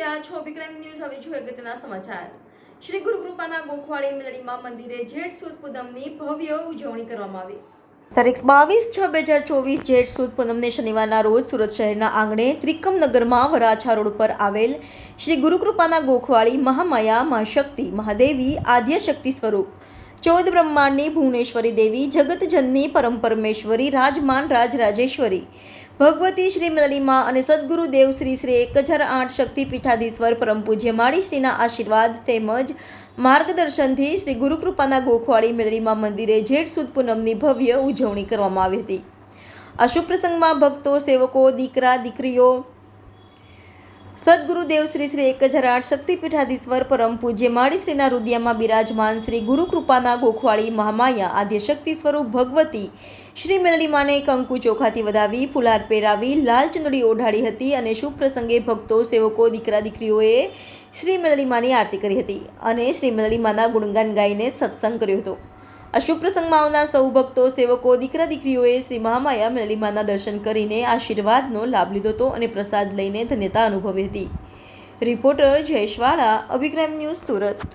રહ્યા છો. વિક્રમ ન્યૂઝ હવે જોઈએ અગત્યના સમાચાર. શ્રી ગુરુ કૃપાના ગોખવાડી મેલડીમાં મંદિરે જેઠ સુદ પૂનમની ભવ્ય ઉજવણી કરવામાં આવી. તારીખ બાવીસ છ બે હજાર ચોવીસ જેઠ સુદ પૂનમને શનિવારના રોજ સુરત શહેરના આંગણે ત્રિકમનગરમાં વરાછા રોડ પર આવેલ શ્રી ગુરુકૃપાના ગોખવાળી મહામાયા મહાશક્તિ મહાદેવી આદ્ય શક્તિ સ્વરૂપ ચૌદ બ્રહ્માંડની ભુવનેશ્વરી દેવી જગતજનની પરમ પરમેશ્વરી, રાજમાન રાજરાજેશ્વરી. ભગવતી શ્રી મલિમા અને સદગુરુદેવ શ્રી શ્રી એક હજાર આઠ શક્તિ પીઠાધીશ્વર પરમ પૂજ્ય માળી શ્રીના આશીર્વાદ તેમજ માર્ગદર્શનથી શ્રી ગુરુકૃપાના ગોખવાળી મેલડીમાં મંદિરે જેઠ સુદ પૂનમની ભવ્ય ઉજવણી કરવામાં આવી હતી. આ પ્રસંગમાં ભક્તો, સેવકો, દીકરા, દીકરીઓ સદગુરુદેવ શ્રી શ્રી એક હજાર આઠ શક્તિપીઠાધીશ્વર પરમ પૂજ્ય માળી શ્રીના હૃદયમાં બિરાજમાન શ્રી ગુરુકૃપાના ગોખવાળી મહામાયા આદ્ય શક્તિ સ્વરૂપ ભગવતી શ્રી મેલડીમાને કંકુ ચોખાથી વધાવી, ફુલાર પહેરાવી, લાલ ચુંદડી ઓઢાડી હતી અને શુભ પ્રસંગે ભક્તો, સેવકો, દીકરા, દીકરીઓએ શ્રી મેલડીમાની આરતી કરી હતી અને શ્રી મેલડીમાના ગુણગાન ગાઈને સત્સંગ કર્યો હતો. આ શુભ પ્રસંગમાં આવનાર સૌ ભક્તો, સેવકો, દીકરા, દીકરીઓએ શ્રી મહામાયા મેલીમાના દર્શન કરીને આશીર્વાદનો લાભ લીધો હતો અને પ્રસાદ લઈને ધન્યતા અનુભવી હતી. Reporter Jayeshwala, Abhikram news Surat.